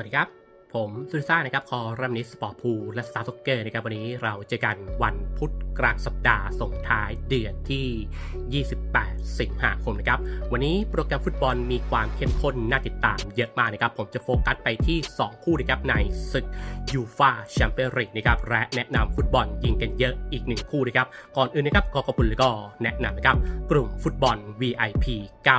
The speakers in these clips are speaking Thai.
วัสดีครับ ผมซูซ่านะครับ คอรัมนิสสปอร์ตพูและสตาร์ท็อกเกอร์นะครับ วันนี้เราเจอกันวัน พุธกลางสัปดาห์ส่งท้ายเดือนที่ 28 สิงหาคมนะครับ วันนี้โปรแกรมฟุตบอลมีความเข้มข้นน่าติดตามเยอะมากนะครับ ผมจะโฟกัสไปที่ 2 คู่นะครับในศึกยูฟาแชมเปี้ยนลีกนะครับ และแนะนำฟุตบอลยิงกันเยอะอีกหนึ่งคู่นะครับ ก่อนอื่นนะครับก็ขอบคุณแล้วก็แนะนำนะครับ กลุ่มฟุตบอล VIP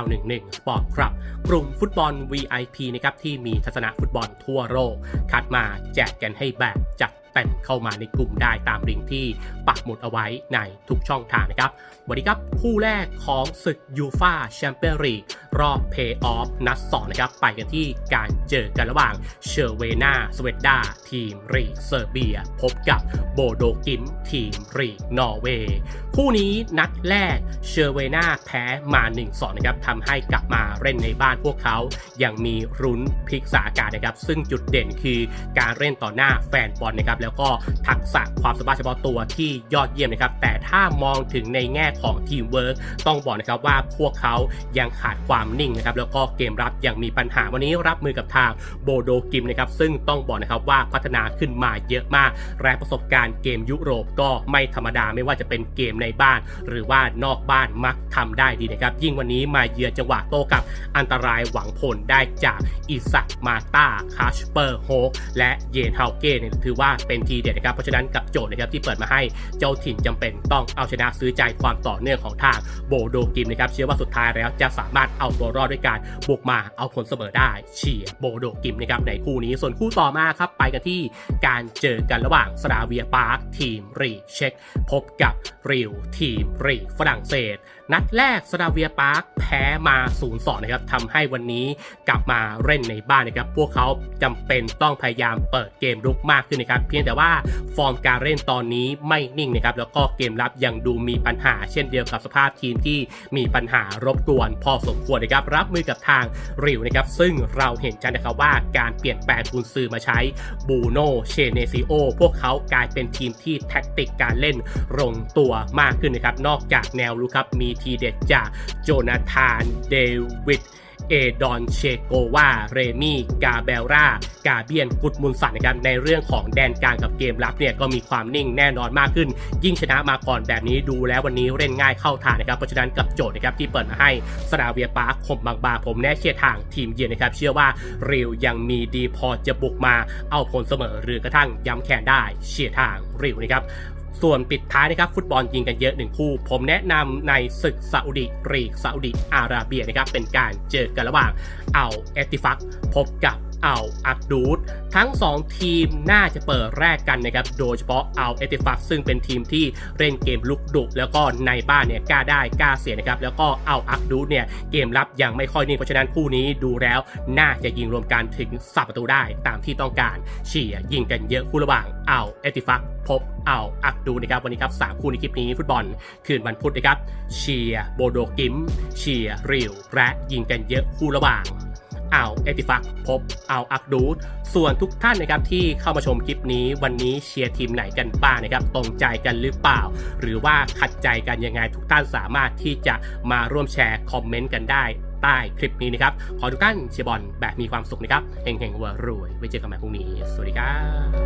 911 Sport Club กลุ่มฟุตบอล VIP นะครับที่มีทัศนะฟุตบอลทั่วโลกคัดมาแจกกันให้แบบจัด เต็มเข้ามาในกลุ่มได้ตามลิงก์ที่ปักหมุดเอาไว้ในทุกช่องทางนะครับ วันนี้ครับคู่แรกของศึกยูฟาแชมเปี้ยนลีกรอบเพย์ออฟนัดสองนะครับ ไปกันที่การเจอกันระหว่างเชอร์เวนาสเวดดาทีมรีเซอร์เบีย พบกับโบโดกิมทีมรีนอร์เวย์คู่นี้นัดแรกเชอร์เวนาแพ้มา 1-2 นะครับทำให้กลับมาเล่นในบ้านพวกเขายังมีรุ้นพลิกสถานการนะครับ ซึ่งจุดเด่นคือการเล่นต่อหน้าแฟนบอลนะครับแล้วก็ทักษะความสามารถเฉพาะตัวที่ยอดเยี่ยมนะครับ แต่ถ้ามองถึงในแง่ของทีมเวิร์กต้องบอกนะครับว่าพวกเขายังขาดความนิ่งนะครับแล้วก็เกมรับยังมีปัญหาวันนี้รับมือกับทางโบโดกิมนะครับซึ่งต้องบอกนะครับว่าพัฒนาขึ้นมาเยอะมากและประสบการณ์เกมยุโรปก็ไม่ธรรมดาไม่ว่าจะเป็นเกมในบ้าน หรือว่านอกบ้านมักทำได้ดีนะครับยิ่งวันนี้มาเยือนจังหวะโต้กับอันตรายหวังผลได้จากอิสักมาตาคาชเปอร์โฮกและเยนเฮาเก้เนี่ยถือว่าเป็นทีเด็ดนะครับเพราะฉะนั้นกับโจทย์นะครับที่เปิดมาให้เจ้าถิ่นจำเป็นต้องเอาชนะซื้อใจความต่อเนื่องของทางโบโดกิมนะครับเชื่อว่าสุดท้ายแล้วจะสามารถเอาตัวรอดด้วยการบุกมาเอาผลเสมอได้เชียร์โบโดกิมนะครับในคู่นี้ส่วนคู่ต่อมาครับไปกันที่การเจอกันระหว่างสราเวียปาร์คทีมรีเช็คพบกับริวทีมรีฝรั่งเศส นัดแรกสราเวียปาร์คแพ้มา0-2นย์นะครับทำให้วันนี้กลับมาเล่นในบ้านนะครับ พวกเขาจำเป็นต้องพยายามเปิดเกมรุกมากขึ้นนะครับ เพียงแต่ว่าฟอร์มการเล่นตอนนี้ไม่นิ่งนะครับ แล้วก็เกมรับยังดูมีปัญหา เช่นเดียวกับสภาพทีมที่มีปัญหารบกวนพอสมควรนะครับ รับมือกับทางริวนะครับ ซึ่งเราเห็นชัดนะครับว่าการเปลี่ยนแปลงกุนซือมาใช้บูโนเชเนซิโอพวกเขากลายเป็นทีมที่แท็กติกการเล่นลงตัวมากขึ้นนะครับ นอกจากแนวรุกครับมีทีเด็ดจากโจนาธาน เดวิดเอดอนเชโกวาเรมี่ กาเบลรากาเบียน กุดมุนสันนะครับในเรื่องของแดนกลางกับเกมรับเนี่ยก็มีความนิ่งแน่นอนมากขึ้น ยิ่งชนะมาก่อนแบบนี้ดูแล้ววันนี้เล่นง่ายเข้าทางนะครับ เพราะฉะนั้นกับโจทย์นะครับที่เปิดมาให้สราเวียปาร์คคมบางบาผมแน่เชียร์ทางทีมเยือนนะครับ เชื่อว่าเรียวยังมีดีพอจะบุกมาเอาผลเสมอหรือกระทั่งย้ำแค้นได้เชียร์ทางเรียวนะครับ ส่วนปิดท้ายนะครับฟุตบอลยิงกันเยอะหนึ่งคู่ ผมแนะนำในศึกซาอุดิรีกซาอุดิอาระเบียนะครับเป็นการเจอกันระหว่างเอาเอติฟักพบกับเอาอักดูดทั้ง 2 ทีมน่าจะเปิดแรกกันนะครับ โดยเฉพาะเอาเอติฟักซึ่งเป็นทีมที่เล่นเกมลุกดุ แล้วก็ในบ้านเนี่ยกล้าได้กล้าเสียนะครับ แล้วก็เอาอักดูดเนี่ยเกมรับยังไม่ค่อยนิ่งเพราะฉะนั้นคู่นี้ดูแล้ว น่าจะยิงรวมกันถึงสับประตูได้ตามที่ต้องการเชียยิงกันเยอะคู่ระหว่างเอาเอติฟักพบ เอาอักดูนะครับวันนี้ครับสามคู่ในคลิปนี้ฟุตบอลคืนวันพุธนะครับเชียร์โบโดกิม เชียร์ริวและยิงกันเยอะคู่ระหว่างเอาเอติฟักพบเอาอักดูดส่วนทุกท่านนะครับที่เข้ามาชมคลิปนี้วันนี้เชียร์ทีมไหนกันบ้างนะครับตรงใจกันหรือเปล่า หรือว่าขัดใจกันยังไงทุกท่านสามารถที่จะมาร่วมแชร์คอมเมนต์กันได้ใต้คลิปนี้นะครับ ขอทุกท่านเชียร์บอลแบบมีความสุขนะครับเฮงๆวัวรวยไว้เจอกันใหม่พรุ่งนี้ สวัสดีครับ